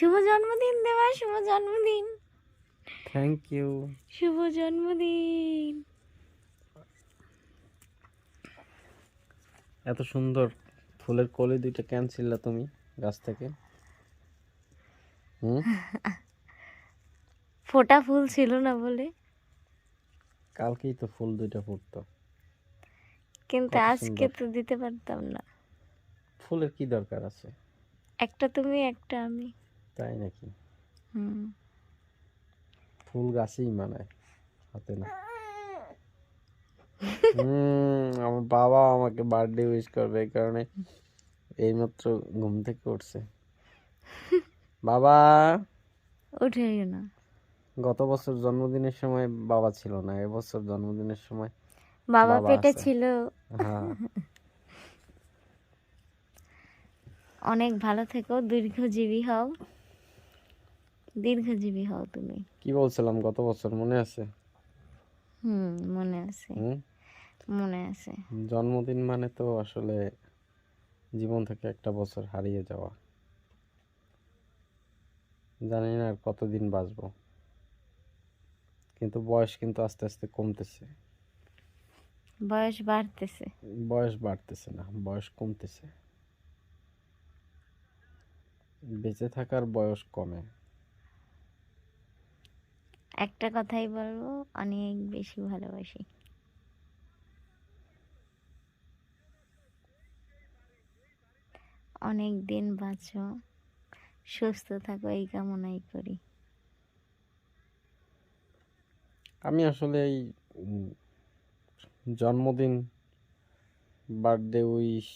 শুভ জন্মদিন দেবা শুভ জন্মদিন থ্যাংক ইউ শুভ জন্মদিন এত সুন্দর ফুলের কলি দুইটা কেন ছিলা তুমি গাছ থেকে? ফোটা ফুল ছিল না বলে। কালকেই তো ফুল দুইটা ফুটতো। কিন্তু আজকে তো দিতে পারতাম না। ফুলের কি দরকার আছে? একটা তুমি একটা আমি। তাই নাকি? হুম। ফুল গাছেই মানায় হাতে না। হুম আমার বাবা আমাকে বার্থডে উইশ করবে এই কারণে এইমাত্র ঘুম থেকে উঠছে। বাবা! উঠে না। গত বছর জন্মদিনের সময় বাবা ছিল না এবছর জন্মদিনের সময় বাবা বাবা পেটে ছিল। হ্যাঁ। অনেক ভালো থেকো দীর্ঘজীবী হও। দীর্ঘজীবী হও তুমি। কি বলছিলাম? গত বছর মনে আছে? হুম মনে আছে। মনে আছে। জন্মদিন মানে তো আসলে জীবন থেকে একটা বছর হারিয়ে যাওয়া। জানি না আর কতদিন বাঁচবো। কিন্তু বয়স কিন্তু আস্তে আস্তে কমতেছে। বয়স বাড়তেছে। বয়স বাড়তেছে না বয়স কমতেছে। বেঁচে থাকার বয়স কমে। একটা কথাই বলব, অনেক বেশি ভালোবাসি। অনেক দিন বাঁচো, সুস্থ থাকো, এই কামনাই করি। আমি আসলে এই জন্মদিন, বার্থডে উইশ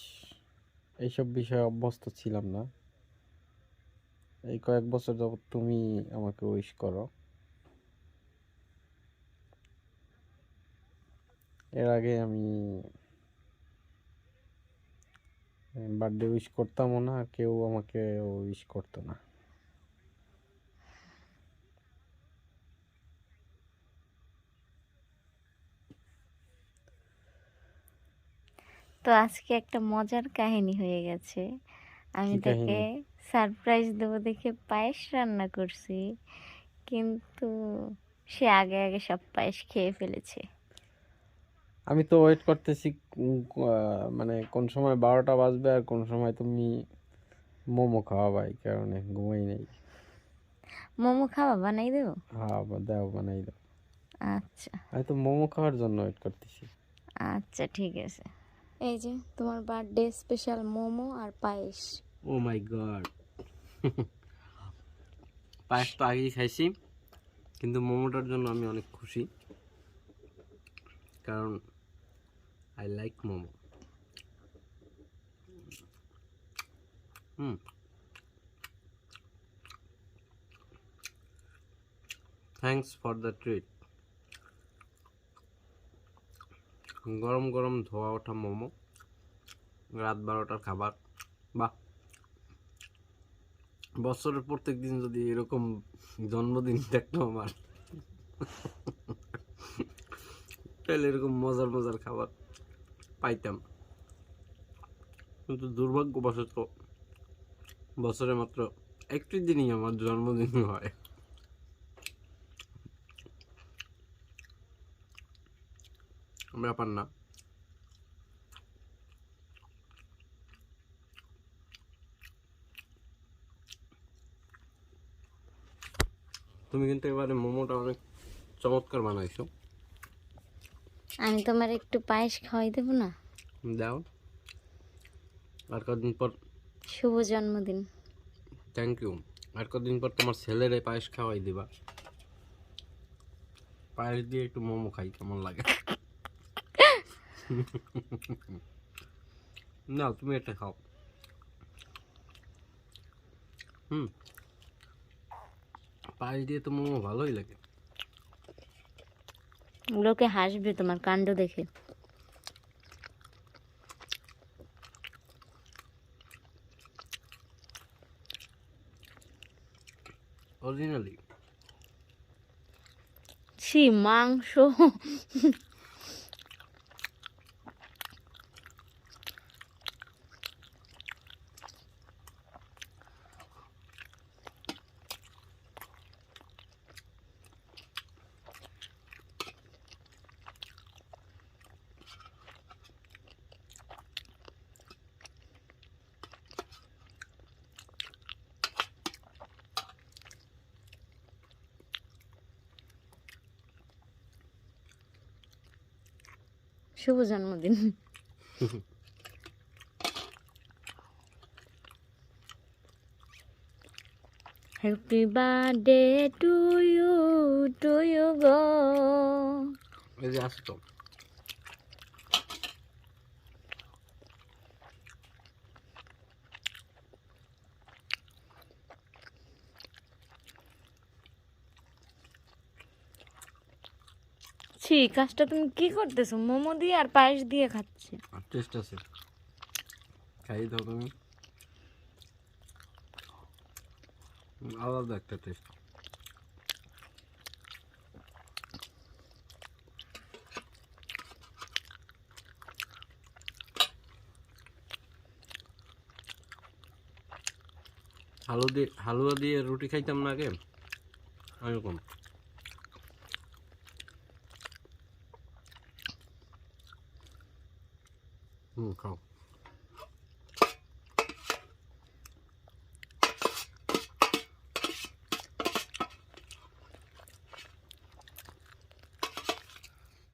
এইসব বিষয়ে অভ্যস্ত ছিলাম না। এই কয়েক বছর যাবত তুমি আমাকে উইশ করো। এর আগে আমি বার্থডে উইশ করতামও না কেউ আমাকে উইশ করতো না। তো আজকে একটা মজার কাহিনী হয়ে গেছে। আমি তাকে সারপ্রাইজ দেবো দেখে পায়েস রান্না করছি কিন্তু সে আগে আগে সব পায়েস খেয়ে ফেলেছে। আমি তো ওয়েট করতেছি মানে কোন সময় বারোটা বাজবে আর কোন সময় তুমি মোমো খাওয়াবা এই কারণে ঘুমাই নেই। মোমো খাওয়া বানাই দেবো? হ্যাঁ বা দাও বানাই দাও। আচ্ছা। আমি তো মোমো খাওয়ার জন্য ওয়েট করতেছি। আচ্ছা ঠিক আছে। এই যে তোমার বার্থডে স্পেশাল মোমো আর পায়েস। ও মাই গড পায়েস তো আগেই খাইছি কিন্তু মোমোটার জন্য আমি অনেক খুশি। কারণ I like momo hmm thanks for the treat গরম গরম ধোয়া ওঠা মোমো। রাত বারোটার খাবার। বাহ। বছরের প্রত্যেক দিন যদি এরকম জন্মদিন দেখতো আমার। তাহলে এরকম মজার মজার খাবার। পাইতাম। কিন্তু দুর্ভাগ্যবশত বছরে মাত্র একটি দিনই আমার জন্মদিন হয়। ব্যাপার না। তুমি কিন্তু এবারে মোমোটা অনেক চমৎকার বানাইছো। আমি তোমার একটু পায়েস খাওয়াই দেবো না? দাও। আর কদিন পর শুভ জন্মদিন। থ্যাংক ইউ আর কদিন পর তোমার ছেলেরে পায়েস খাওয়াই দিবা। পায়েস দিয়ে একটু মোমো খাই কেমন লাগে? না তুমি এটা খাও। হুম। পায়েস দিয়ে তো মোমো ভালোই লাগে। লোকে হাসবে তোমার কাণ্ড দেখে। অরিজিনালি ছি মাংস। শুভ জন্মদিন। Happy birthday to you to you গো। এই যে আসো ছি কাজটা তুমি কি করতেছো? মোমো দিয়ে আর পায়েস দিয়ে খাচ্ছি। টেস্ট আছে। খাইয়ে দাও তুমি। আলাদা একটা টেস্ট হালুয়া দিয়ে হালুয়া দিয়ে রুটি খাইতাম না আগে? এরকম হুম খাও